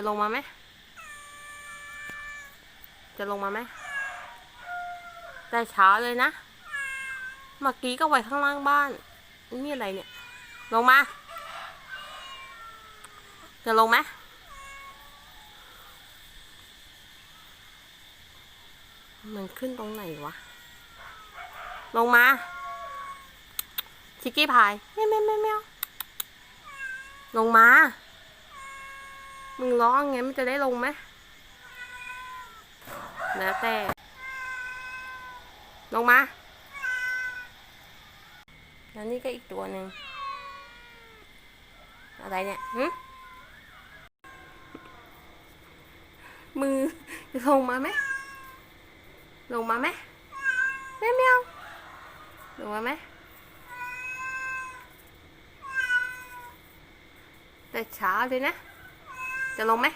จะลงมาไหม จะลงมาไหมแต่เช้าเลยนะ เมื่อกี้ก็ไว้ข้างล่างบ้าน นี่อะไรเนี่ย ลงมา จะลงไหมมันขึ้นตรงไหนวะ ลงมา ชิกกี้พายแมวแมวแมวแมวลงมา มึงร้องไงมันจะได้ลงไหมแล้วแต่ ลงมาแล้วนี่ก็อีกตัวหนึ่งอะไรเนี่ยหึมือลงมาไหมลงมาไหมแมวแมวลงมาไหมแต่ช้าเลยนะ จะลงไหม